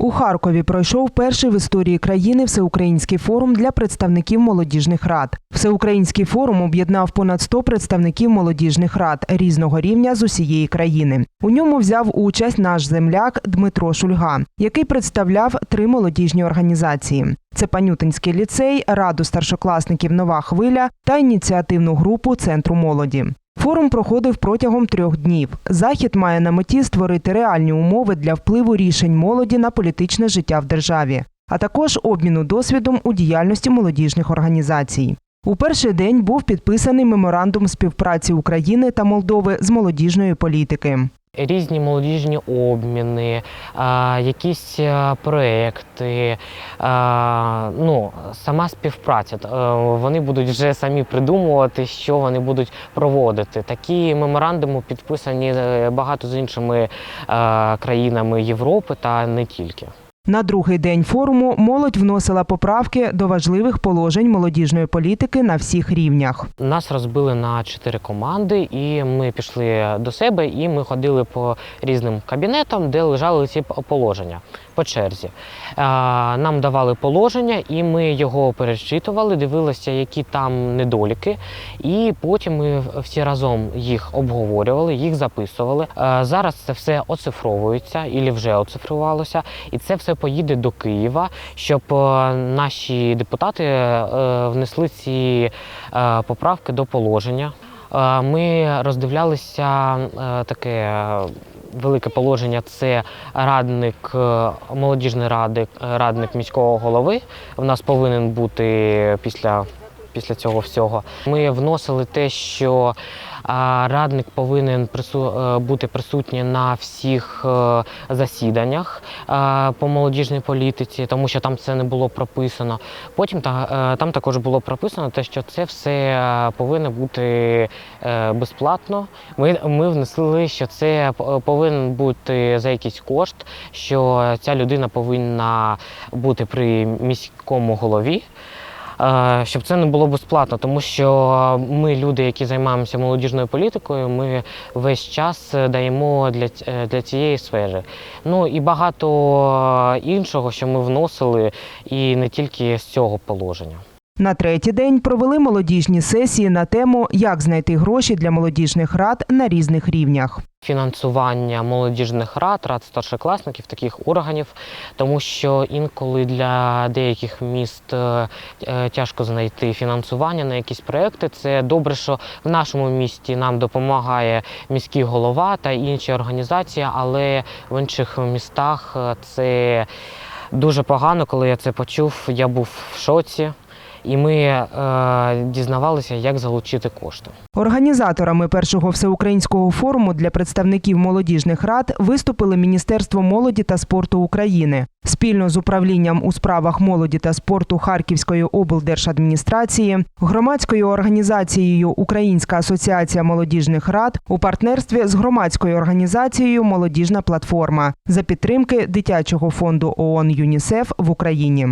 У Харкові пройшов перший в історії країни всеукраїнський форум для представників молодіжних рад. Всеукраїнський форум об'єднав понад 100 представників молодіжних рад різного рівня з усієї країни. У ньому взяв участь наш земляк Дмитро Шульга, який представляв три молодіжні організації: це Панютинський ліцей, раду старшокласників Нова хвиля та ініціативну групу Центру молоді. Форум проходив протягом трьох днів. Захід має на меті створити реальні умови для впливу рішень молоді на політичне життя в державі, а також обміну досвідом у діяльності молодіжних організацій. У перший день був підписаний меморандум співпраці України та Молдови з молодіжної політики. Різні молодіжні обміни, якісь проекти, ну, сама співпраця. Е, Вони будуть вже самі придумувати, що вони будуть проводити. Такі меморандуми підписані е, багато з іншими е, країнами Європи та не тільки. На другий день форуму молодь вносила поправки до важливих положень молодіжної політики на всіх рівнях. Нас розбили на чотири команди, і ми пішли до себе, і ми ходили по різним кабінетам, де лежали ці положення по черзі. Нам давали положення, і ми його перечитували, дивилися, які там недоліки. І потім ми всі разом їх обговорювали, їх записували. Зараз це все оцифровується і вже оцифрувалося, і це все поїде до Києва, щоб е, наші депутати е, внесли ці е, поправки до положення. Ми роздивлялися таке велике положення. Це радник молодіжний радник, радник міського голови. В нас повинен бути після. Після цього всього ми вносили те, що радник повинен е, бути присутній на всіх е, засіданнях е, по молодіжній політиці, тому що там це не було прописано. Потім там також було прописано те, що це все повинно бути безплатно. Ми, ми внесли, що це повинен бути за якийсь кошт, що ця людина повинна бути при міському голові. Е, Щоб це не було безплатно, тому що ми, люди, які займаємося молодіжною політикою, ми весь час даємо для, е, для цієї сфери. Ну і багато іншого, що ми вносили, і не тільки з цього положення. На третій день провели молодіжні сесії на тему Як знайти гроші для молодіжних рад на різних рівнях. фінансування молодіжних рад, рад старшокласників, таких органів, тому що інколи для деяких міст е, е, тяжко знайти фінансування на якісь проекти. Це добре, що в нашому місті нам допомагає міський голова та інші організації, але в інших містах е, це дуже погано. Коли я це почув, я був в шоці. І ми е, дізнавалися, як залучити кошти. Організаторами першого всеукраїнського форуму для представників молодіжних рад виступили Міністерство молоді та спорту України спільно з управлінням у справах молоді та спорту Харківської облдержадміністрації, громадською організацією Українська асоціація молодіжних рад у партнерстві з громадською організацією Молодіжна платформа за підтримки дитячого фонду ООН ЮНІСЕФ в Україні.